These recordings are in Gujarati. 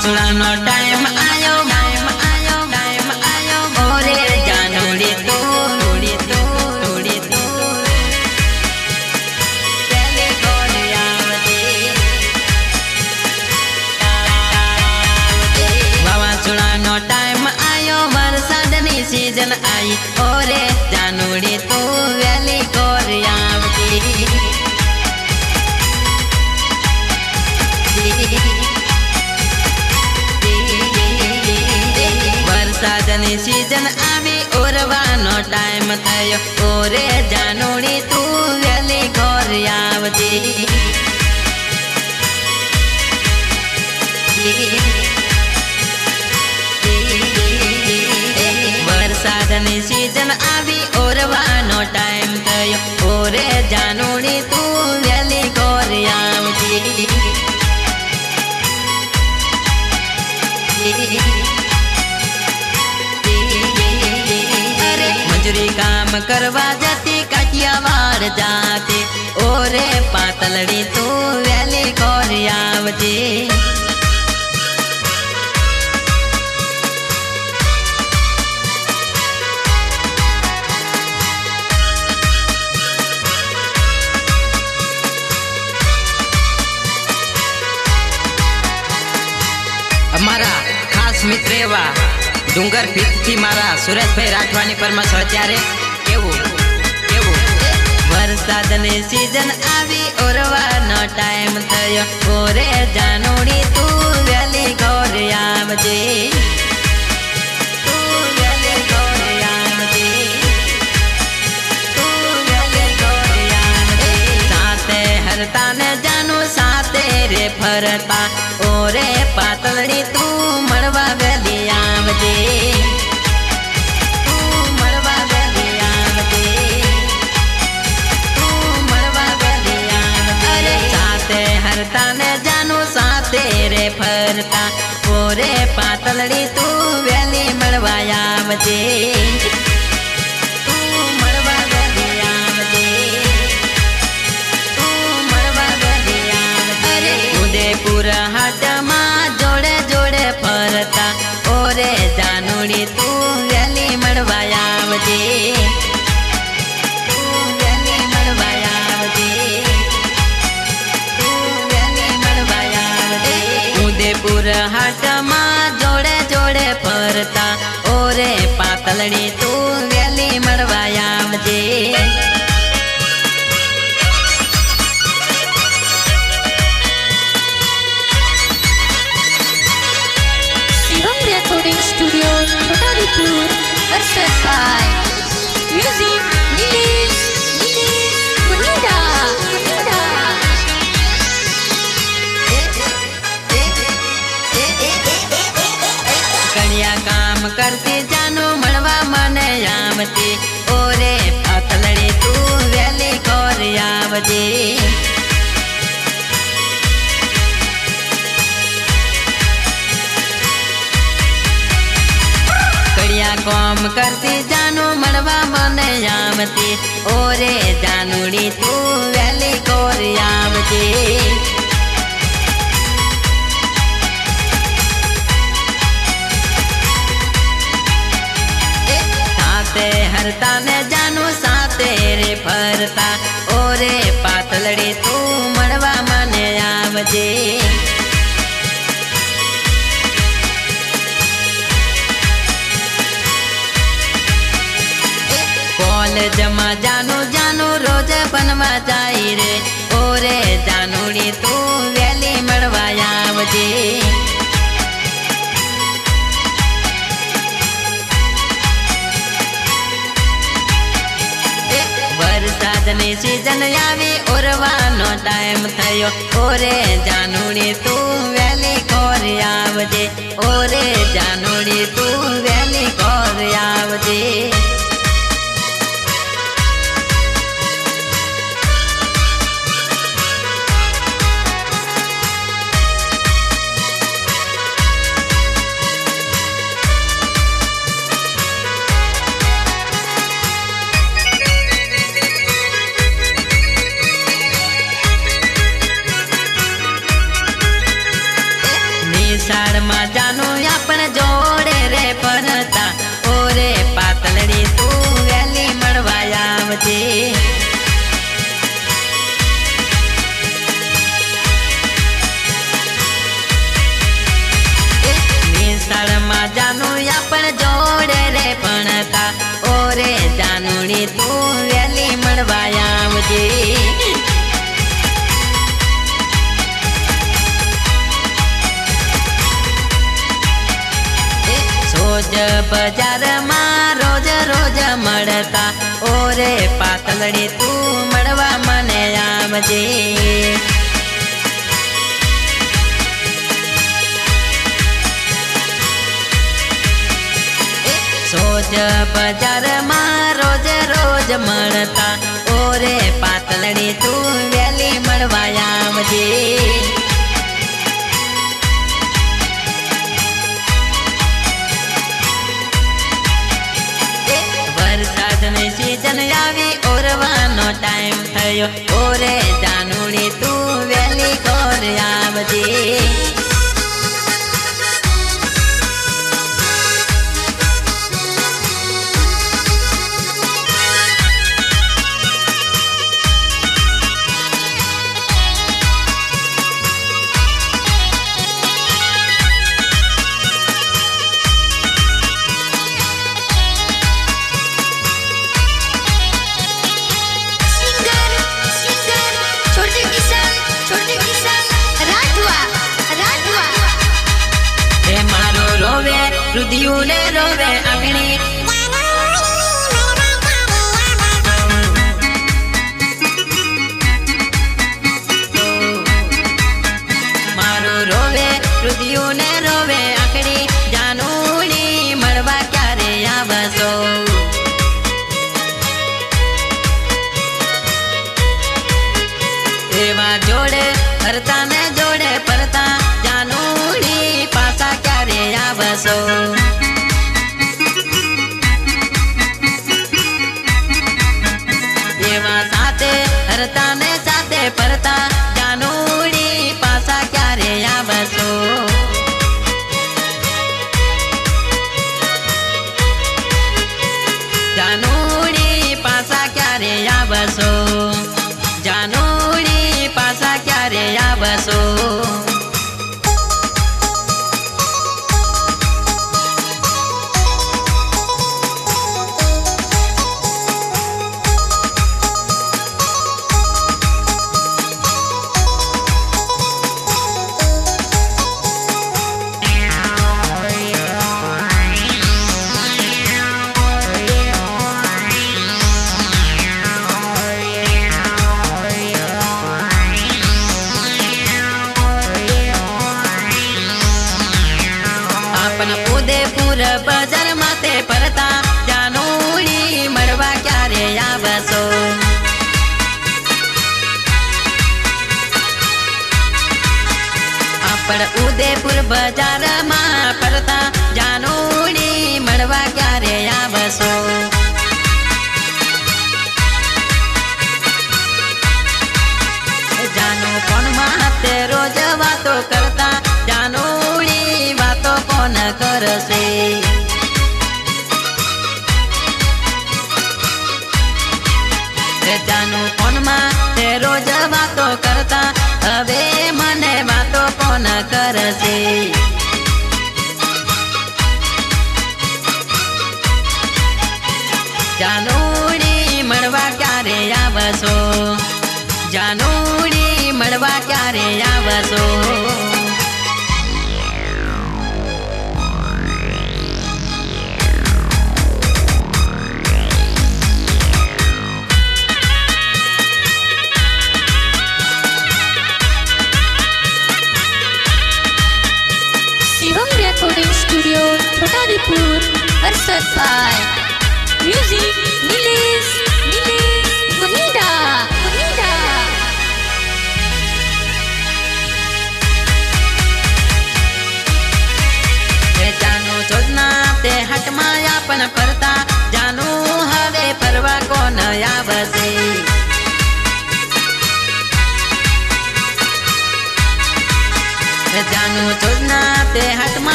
Bachelor no time. થયો ઓરે જાનુડી તું કરવા જતી કાઠિયાવાડ જાતી ઓરે પાતલડી તું વેલી ઘોર આવતી અમારા ખાસ મિત્ર એવા ડુંગર ભીતથી મારા સુરેશભાઈ રાઠવાની પરમસ અત્યારે કેવું કેવું વરસાદની સીઝન આવી ઓરવાનો ટાઈમ થયો. ઓરે જાનુડી, તું વેલી ગોર આવજે. ફરતા. ઓરે પાતળી આવજે ફરતા ઓરે પાતળડી તું વેલી મળવા આવજે. ತಲಡಿ કામ કરતી જાનું મળવા મને આવતી ઓરે પાતળડી તું વેલી કોર આવજે કડિયા કામ કરતી જાનું મળવા મને આવતી ઓરે જાનુડી તું વેલી કોર આવજે હરતા ને જાનુ સાથે રે ફરતા. ઓરે પાતળડી તું મળવા મને આવજે. કોલેજમાં જાનું જાનું રોજ બનવા જાય રે. સીઝન આવી ઓરવાનો ટાઈમ થયો. ઓરે જાનુડી, તું વેલી કોર આવજે. ઓરે જાનુડી, તું વેલી કોર આવજે. તળમાં જાનું આપણે જોડે રે ભણતા ઓરે જાનુની તું વેલી મળવા આવજે. રોજ બજારમાં રોજ રોજ મળતા. ઓરે પાતળડી તું મળવા મને આવજે. બજારમાં રોજ રોજ મળતા. ઓરે પાતળી તું વેલી મળવા વરસાદની સિઝન આવી, ઓરવાનો ટાઈમ થયો. ઓરે જૂનેરો રે આંગણી મારું રોવે રુદિયું ને રોવે આંકડી જાનુડી મળવા ક્યારે આવશો? એવા જોડે હરતા ને જોડે પરતા જાનુડી પાસા ક્યારે આવશો?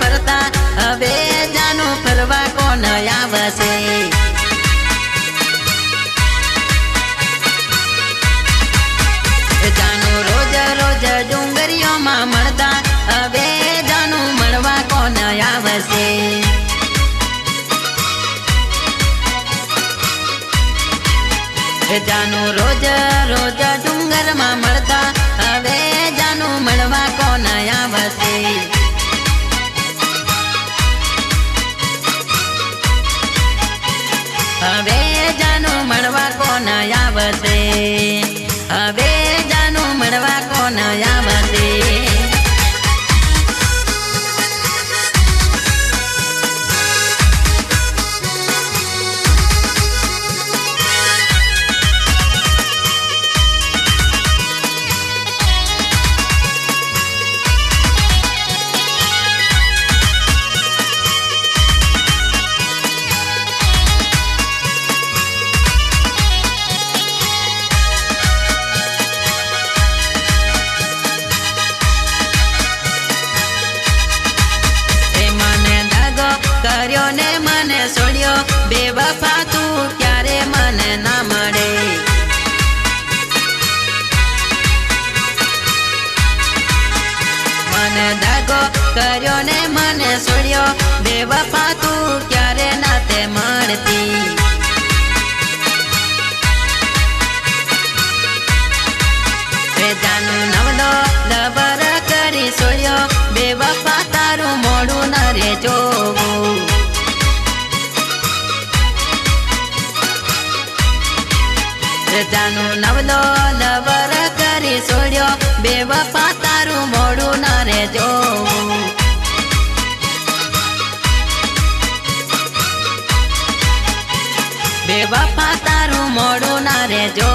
ફરતા, હવે જાનું ફરવા કોણ આવશે? જાનું રોજ રોજ ડુંગરીઓમાં મળતા, હવે જાનું મળવા કોણ આવશે? જાનું રોજ રોજ ડુંગરમાં Barbona, now. बेवफा એ જાનું નવલો લબર કરી છોડ્યો. બે વફા તારું મોડું ના રે જોવું બે વફા તારું મોડું ના રે જોવું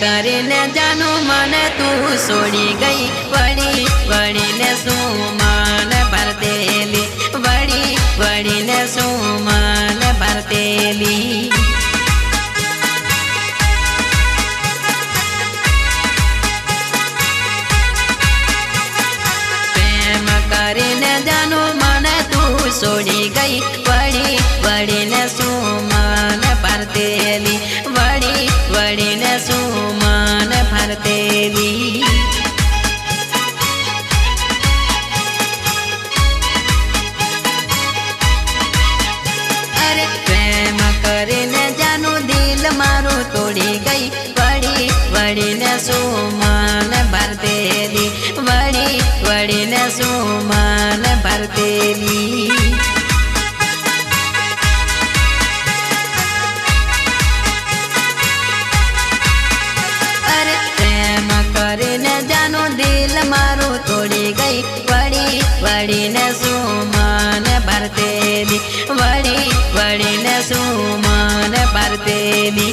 કરીને જાનું મને તું છોડી ગઈ. વળી, વળીને શું માન ભરતેલી વળી, વળીને શું માન ભરતેલી મારું તોડી ગઈ. વળી વળીને સુમાન ભરતે ભરતેલી વળી વળીને સુમાન ભરતે ભરતેલી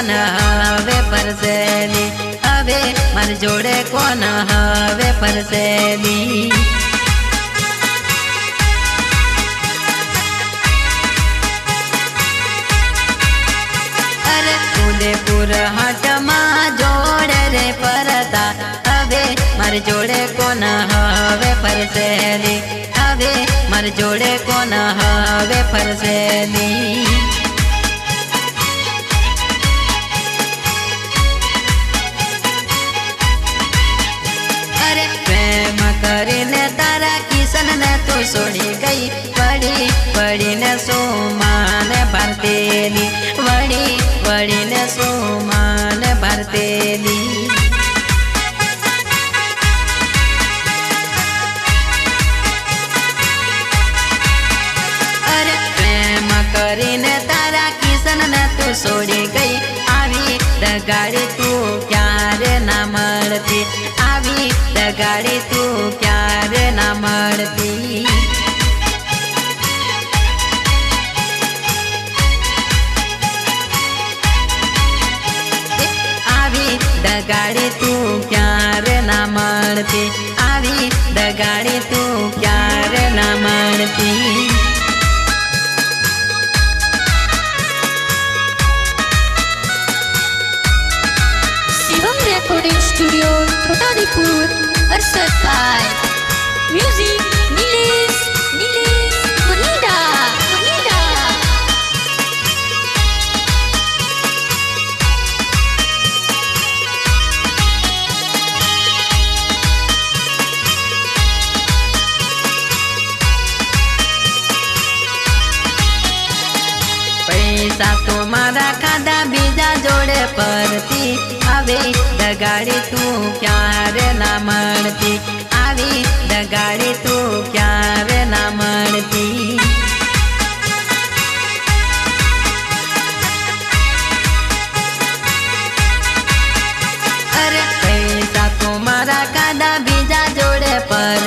કોણ હવે પરસેલી હવે મારી જોડે કોણ હવે પરસેલી અરે ઉદયપુર હાટમાં જોડે રે પરતા હવે મારી જોડે કોણ હવે પરસેલી હવે મારી જોડે કોણ હવે પરસેલી તારા કિશન ને તું છોડી ગઈ પડી પડીને શું માને ભરતેલી વળી વળીને સોમાન ભરતેલી અરે પ્રેમ કરીને તારા કિશન ને તું છોડી ગઈ આવી દગાડી તું ક્યારે ના મળતી આવી દગાડી તું ક્યારે ના મળતી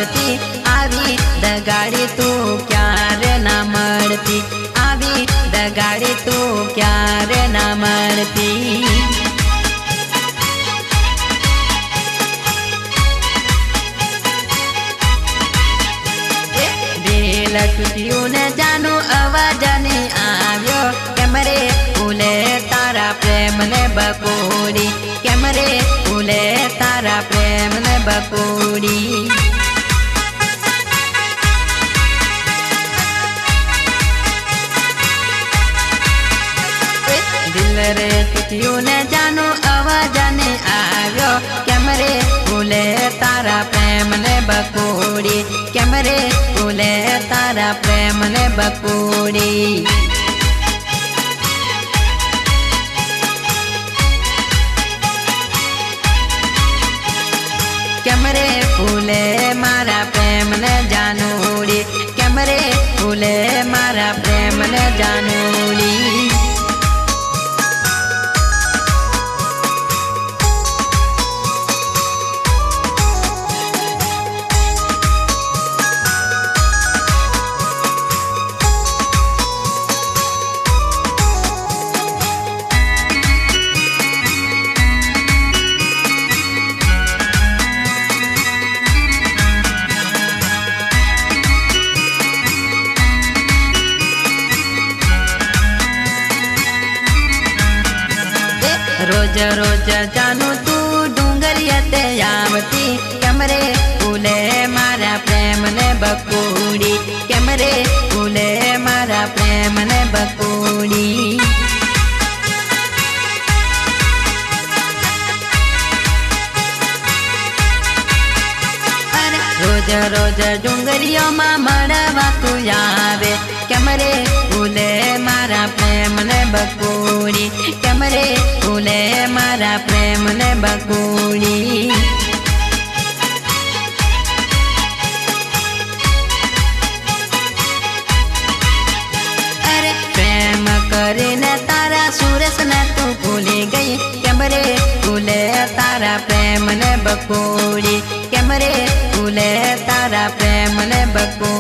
પરતી આવી દગાડી તું ક્યારે ના મળતી આવી દગાડી તું ક્યારે ના મળતી દિલ તૂટ્યું ને જાનું અવાજ નહીં આવ્યો કેમ રે ફૂલે તારા પ્રેમ ને બકોડી કેમ રે ફૂલે તારા પ્રેમ ને બકોડી દિલ રે તૂટ્યું ને જાનું અવાજ નહીં આવ્યો કેમ રે ફૂલે તારા પ્રેમ ને બકોડી કેમ રે ફૂલે તારા પ્રેમ ને બકોડી કેમ રે ફૂલે મારા પ્રેમ ને જાનુડી કેમ રે ફૂલે મારા પ્રેમ ને રોજ રોજ ડુંગરીઓમાં મળવા તું આવે કેમ રે ફૂલે મારા પ્રેમ ને બકુડી કેમ રે ફૂલે મારા પ્રેમ ને બકુડી અરે પ્રેમ કરીને તારા સુરેશ ને તું ભૂલી ગઈ કેમ રે ફૂલે તારા પ્રેમ ને બકોડી કેમ રે झूले तारा प्रेम ने बकू